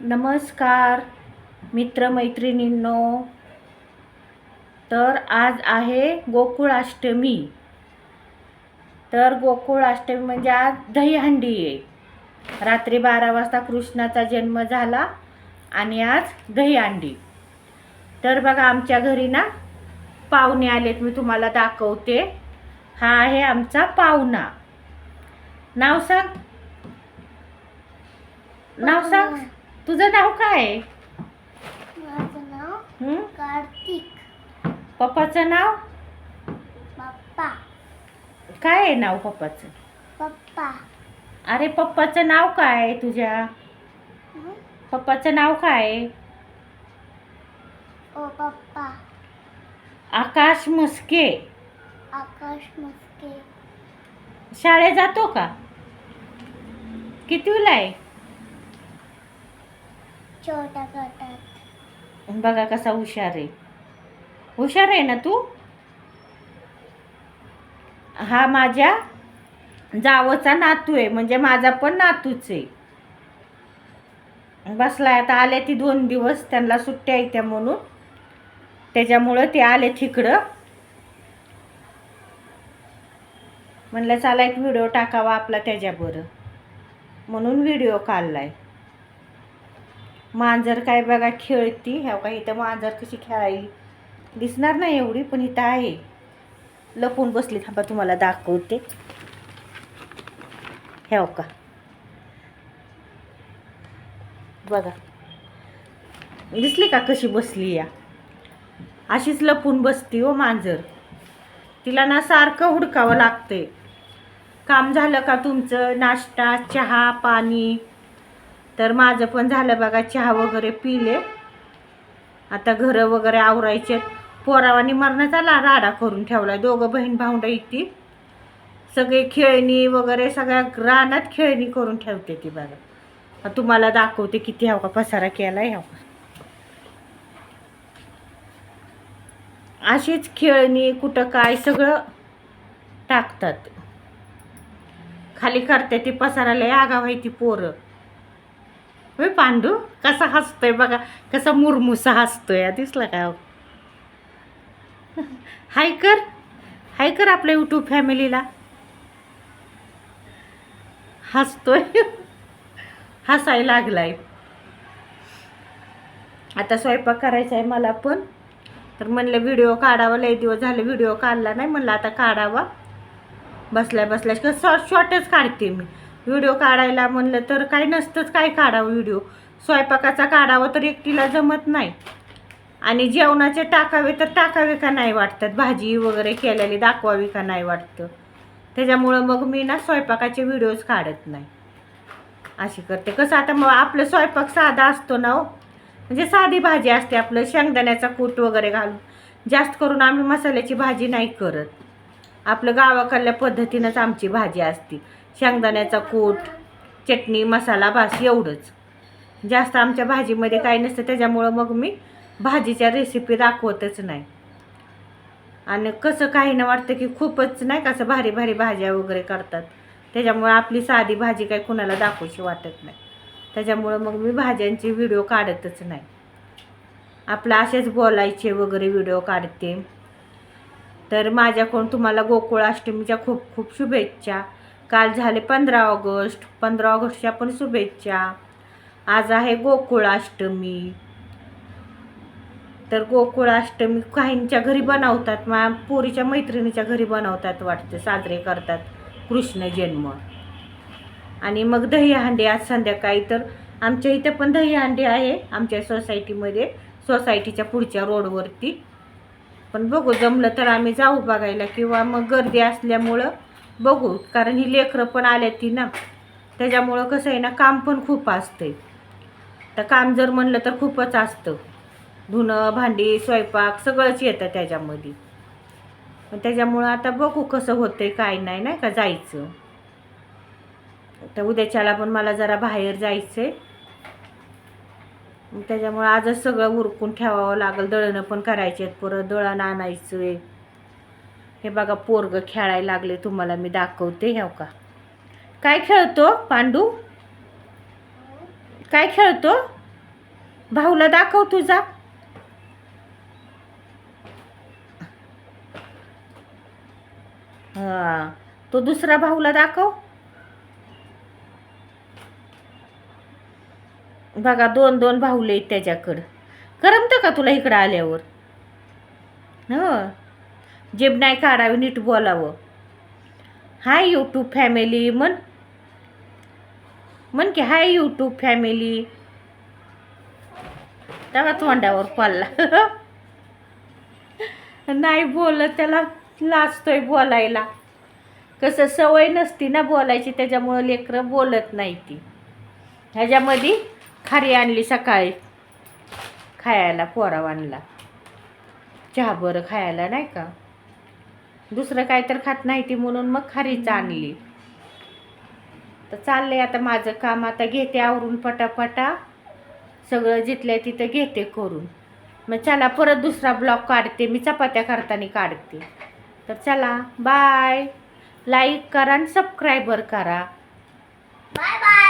नमस्कार मित्रमैत्रिणींनो. तर आज आहे गोकुळाष्टमी. तर गोकुळाष्टमी म्हणजे आज दहीहंडी आहे. रात्री बारा वाजता कृष्णाचा जन्म झाला आणि आज दहीहंडी. तर बघा आमच्या घरी ना पाहुणे आलेत मी तुम्हाला दाखवते. हा आहे आमचा पाहुणा. नाव सांग. नाव सांग. तुझं नाव काय? आहे माझं नाव हं? कार्तिक. पप्पाचं नाव? पप्पा. काय आहे नाव पप्पाचं? पप्पा. अरे पप्पाचं नाव काय आहे तुझ्या? हं? पप्पाचं नाव काय आहे? ओ पप्पा. आकाश मस्के. आकाश मस्के. शाळेत जातो का? कितवीला आहे? बघा कसा हुशार आहे. हुशार आहे ना तू? हा माझ्या जावचा नातू आहे म्हणजे माझा पण नातूच आहे. बसलाय आता आले ती दोन दिवस त्यांना सुट्ट्या येत्या म्हणून. त्याच्यामुळं ते आले तिकडं. म्हणलं चला एक व्हिडिओ टाकावा आपला त्याच्याबरं म्हणून व्हिडिओ काढलाय. मांजर काय बघा खेळती ह्या का इथं मांजर कशी खेळायली. दिसणार नाही एवढी पण इथं आहे. लपून बसली थांबा तुम्हाला दाखवते. ह्या का बघा. दिसली का कशी बसली या? अशीच लपून बसती हो मांजर. तिला ना सारखं हुडकावं लागते काम झालं का तुमचं? नाश्ता चहा पाणी. तर माझं पण झालं बघा चहा वगैरे पिले. आता घरं वगैरे आवरायचे. पोरावानी मरणाचा ला राडा करून ठेवला दोघं बहीण भाऊंड इथे सगळे खेळणी वगैरे सगळ्या रानात खेळणी करून ठेवते ती बघा. तुम्हाला दाखवते किती हवं का पसारा केला आहे का अशीच खेळणी कुठं काय सगळं टाकतात. खाली करते ती पसाराला आगाव आहे ती पोरं. होय पांडू कसा हसतोय बघा. कसा मुरमुसा हसतोय. दिसला का हो? हाय कर. हाय कर आपल्या यूट्यूब फॅमिलीला. हसतोय. हसाय लागलाय. आता स्वयंपाक करायचा आहे मला पण. तर म्हणलं व्हिडिओ काढावा. लय दिवस झाले व्हिडिओ काढला नाही. म्हणलं आता काढावा. बसल्या बसल्या कसं शॉर्टच काढते मी. व्हिडिओ काढायला म्हणलं तर काय नसतंच काय काढावं व्हिडिओ. स्वयंपाकाचा काढावा तर एकटीला जमत नाही. आणि जेवणाचे टाकावे तर टाकावे का नाही वाटतात? भाजी वगैरे केलेली दाखवावी का नाही वाटतं? त्याच्यामुळं मग मी ना स्वयंपाकाचे व्हिडिओज काढत नाही. अशी करते. कसं आता मग आपलं स्वयंपाक साधा असतो ना हो. म्हणजे साधी भाजी असते आपलं शेंगदाण्याचा कूट वगैरे घालून. जास्त करून आम्ही मसाल्याची भाजी नाही करत. आपलं गावाकडल्या पद्धतीनंच आमची भाजी असते. शेंगदाण्याचा कूट चटणी मसाला भास एवढंच. जास्त आमच्या भाजीमध्ये काही नसतं त्याच्यामुळं मग मी भाजीच्या रेसिपी दाखवतच नाही. आणि कसं काही ना वाटतं की खूपच नाही कसं भारी भारी भाज्या वगैरे करतात. त्याच्यामुळं आपली साधी भाजी काही कुणाला दाखवशी वाटत नाही. त्याच्यामुळं मग मी भाज्यांचे व्हिडिओ काढतच नाही. आपलं असेच बोलायचे वगैरे व्हिडिओ काढते. तर माझ्याकडून तुम्हाला गोकुळाष्टमीच्या खूप खूप शुभेच्छा. काल झाले पंधरा ऑगस्ट पंधरा ऑगस्टच्या पण शुभेच्छा. आज आहे गोकुळाष्टमी. तर गोकुळाष्टमी काहींच्या घरी बनवतात मा पोरीच्या मैत्रिणीच्या घरी बनवतात वाटतं साजरे करतात. कृष्ण जन्म. आणि मग दहीहंडी आज संध्याकाळी तर आमच्या इथं पण दहीहंडी आहे आमच्या सोसायटीमध्ये सोसायटीच्या पुढच्या रोडवरती. पण बघू जमलं तर आम्ही जाऊ बघायला किंवा मग गर्दी असल्यामुळं बघू. कारण ही लेकरं पण आल्या ती ना. त्याच्यामुळं कसं आहे ना काम पण खूप असतंय. तर काम जर म्हणलं तर खूपच असतं. धुणं भांडी स्वयंपाक सगळंच येतं त्याच्यामध्ये. पण त्याच्यामुळं आता बघू कसं होतंय काय नाही नाही का जायचं. तर उद्याच्याला पण मला जरा बाहेर जायचं आहे त्याच्यामुळं आजच सगळं उरकून ठेवावं लागेल. दळणं पण करायचे आहेत परत दळण आणायचं आहे हे बघा पोरग खेळायला लागले तुम्हाला मी दाखवते ह्या हो का? काय खेळतो पांडू? काय खेळतो? भाऊला दाखव तुझा. हा तो दुसरा भाऊला दाखव. बघा दोन दोन भाऊले आहेत त्याच्याकडं. करमतं का तुला इकडं आल्यावर? हो? जेब नाही काढावी नीट बोलावं. हाय यूट्यूब फॅमिली म्हण. म्हण की हाय यूट्यूब फॅमिली तेव्हा तोंडावर पडला. नाही बोलत त्याला लाजतोय बोलायला. कसं सवय नसती ना बोलायची त्याच्यामुळं लेकरं बोलत नाही ती. ह्याच्यामध्ये खारी आणली सकाळी. खायला पोराव आणला. चहा बरं खायला नाही का? दुसरं काय तर खात नाही ती म्हणून मग खारीच आणली. तर चाललंय आता माझं काम आता घेते आवरून पटापटा. सगळं जिथल्या तिथं घेते करून. मग चला परत दुसरा ब्लॉग काढते. मी चपात्या करताना काढते. तर चला बाय लाईक करा आणि सबस्क्रायबर करा. Bye bye